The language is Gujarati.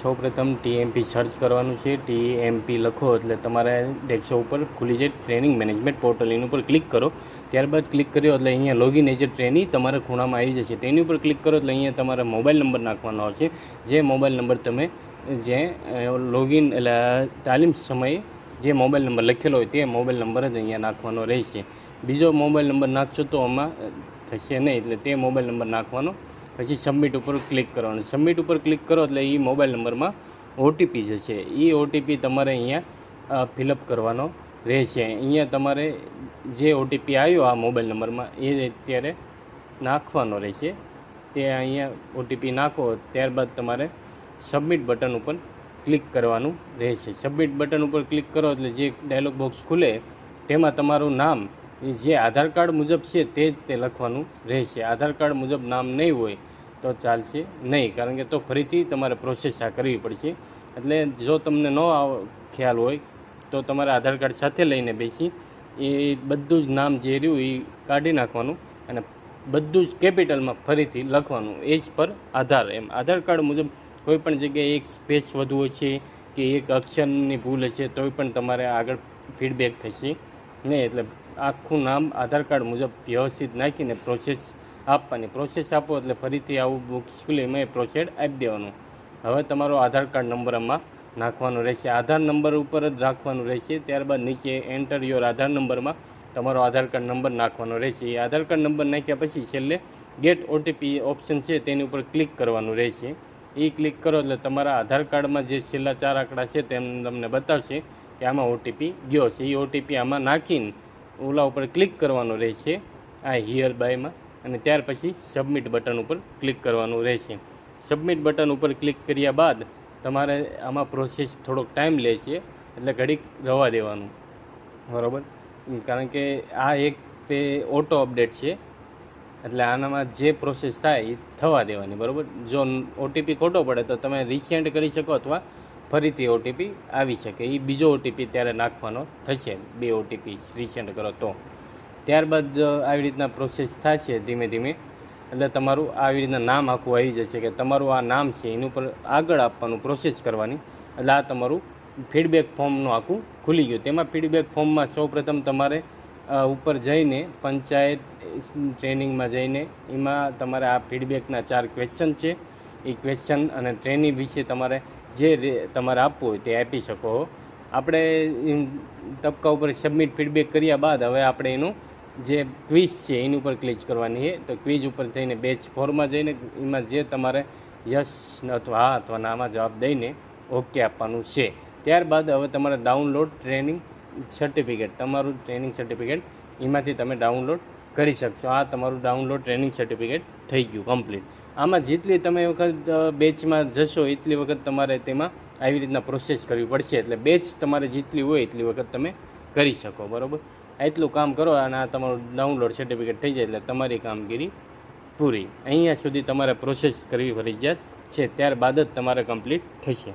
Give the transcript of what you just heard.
સૌપ્રથમ ટીએમપી સર્ચ કરવાનું છે. ટીએમપી લખો એટલે તમારે ડેસ્કટોપ ઉપર ખુલી જાય ટ્રેનિંગ મેનેજમેન્ટ પોર્ટલ એની ઉપર ક્લિક કરો. ત્યારબાદ ક્લિક કર્યો એટલે અહીંયા લોગિન એજ ટ્રેની તમારા ખૂણામાં આવી જશે. તેની ઉપર ક્લિક કરો એટલે અહીંયા તમારો મોબાઈલ નંબર નાખવાનો આવશે. જે મોબાઈલ નંબર તમે જે લોગિન એટલે તાલીમ સમયે જે મોબાઈલ નંબર લખેલો હોય તે મોબાઈલ નંબર જ અહીંયા નાખવાનો રહેશે. બીજો મોબાઈલ નંબર નાખશો તો આમાં થશે નહીં. એટલે તે મોબાઈલ નંબર નાખવાનો પછી સબમિટ ઉપર ક્લિક કરવાનું. સબમિટ ઉપર ક્લિક કરો એટલે એ મોબાઈલ નંબરમાં ઓટીપી જશે એ ઓટીપી તમારે અહીંયા ફિલઅપ કરવાનો રહેશે. અહીંયા તમારે જે ઓટીપી આવ્યો આ મોબાઈલ નંબરમાં, એ અત્યારે નાખવાનો રહેશે. તે અહીંયા ઓટીપી નાખો, ત્યારબાદ તમારે સબમિટ બટન ઉપર ક્લિક કરવાનું રહેશે. સબમિટ બટન ઉપર ક્લિક કરો એટલે જે ડાયલોગ બોક્સ ખુલે, તેમાં તમારું નામ જે આધાર કાર્ડ મુજબ છે તે જ તે લખવાનું રહેશે. આધાર કાર્ડ મુજબ નામ નહીં હોય તો ચાલશે નહીં, કારણ કે તો ફરીથી તમારે પ્રોસેસ આ કરવી પડશે. એટલે જો તમને ન ખ્યાલ હોય તો તમારે આધાર કાર્ડ સાથે લઈને બેસી એ બધું જ નામ જે રહ્યું એ કાઢી નાખવાનું અને બધું જ કેપિટલમાં ફરીથી લખવાનું એજ પર આધાર. એમ આધાર કાર્ડ મુજબ કોઈ પણ જગ્યાએ એક સ્પેસ વધુ હશે કે એક અક્ષરની ભૂલ હશે તોય પણ તમારે આગળ ફીડબેક થશે નહીં એટલે આખું નામ આધાર કાર્ડ મુજબ વ્યવસ્થિત નાખીને પ્રોસેસ આપવાની પ્રોસેસ આપો એટલે ફરીથી આવું એમાં એ પ્રોસેડ આપી દેવાનું. હવે તમારો આધાર કાર્ડ નંબર આમાં નાખવાનો રહેશે. આધાર નંબર ઉપર જ રાખવાનું રહેશે. ત્યારબાદ નીચે એન્ટર યોર આધાર નંબરમાં તમારો આધાર કાર્ડ નંબર નાખવાનો રહેશે. એ આધાર કાર્ડ નંબર નાખ્યા પછી છેલ્લે ગેટ ઓટીપી ઓપ્શન છે તેની ઉપર ક્લિક કરવાનું રહેશે. એ ક્લિક કરો એટલે તમારા આધાર કાર્ડમાં જે છેલ્લા ચાર આંકડા છે તેમ તમને બતાવશે કે આમાં ઓટીપી ગયો છે. એ ઓટીપી આમાં નાખીને ઓલા ઉપર ક્લિક કરવાનું રહેશે, આ હિયર બાયમાં અને ત્યાર પછી સબમિટ બટન ઉપર ક્લિક કરવાનું રહેશે. સબમિટ બટન ઉપર ક્લિક કર્યા બાદ તમારે આમાં પ્રોસેસ થોડોક ટાઈમ લે છે, એટલે ઘડીક રવા દેવાનું. બરાબર? કારણ કે આ એક તે ઓટો અપડેટ છે, એટલે આનામાં જે પ્રોસેસ થાય એ થવા દેવાની, બરાબર? જો ઓટીપી ખોટો પડે તો તમે રિસેન્ડ કરી શકો અથવા ફરીથી ઓટીપી આવી શકે. એ બીજો ઓટીપી ત્યારે નાખવાનો થશે. બે ઓટીપી રિસેન્ડ કરો તો. ત્યારબાદ આવી રીતના પ્રોસેસ થશે ધીમે ધીમે. એટલે તમારું આવી રીતના નામ આખું આવી જશે કે તમારું આ નામ છે, એની ઉપર આગળ આપવાનું પ્રોસેસ કરવાની. એટલે આ તમારું ફીડબેક ફોર્મનું આખું ખુલી ગયું. તેમાં ફીડબેક ફોર્મમાં સૌપ્રથમ તમારે ઉપર જઈને પંચાયત ટ્રેનિંગમાં જઈને એમાં તમારે આ ફીડબેકના ચાર ક્વેશ્ચન છે. એ ક્વેશ્ચન અને ટ્રેનિંગ વિશે તમારે જે તમારે આપવું હોય તે આપી શકો. આપણે તબક્કા ઉપર સબમિટ ફીડબેક કર્યા બાદ હવે આપણે એનું જે ક્વિઝ છે એની ઉપર ક્લિક કરવાની છે. તો ક્વિઝ ઉપર થઈને બેચ ફોરમાં જઈને એમાં જે તમારે યસ અથવા હા અથવા નામાં જવાબ દઈને ઓકે આપવાનું છે. ત્યારબાદ હવે તમારે ડાઉનલોડ ટ્રેનિંગ સર્ટિફિકેટ તમારું ટ્રેનિંગ સર્ટિફિકેટ એમાંથી તમે ડાઉનલોડ કરી શકશો. આ તમારું ડાઉનલોડ ટ્રેનિંગ સર્ટિફિકેટ થઈ ગયું કમ્પ્લીટ આમાં જેટલી તમે વખત બેચમાં જશો, એટલી વખત તમારે તેમાં આવી રીતના પ્રોસેસ કરવી પડશે. એટલે બેચ તમારે જેટલી હોય, એટલી વખત તમે કરી શકો, બરાબર? એટલું કામ કરો અને આ તમારું ડાઉનલોડ સર્ટિફિકેટ થઈ જાય એટલે તમારી કામગીરી પૂરી. અહીંયા સુધી તમારે પ્રોસેસ કરવી ફરજિયાત છે. ત્યારબાદ જ તમારે કમ્પ્લીટ થશે.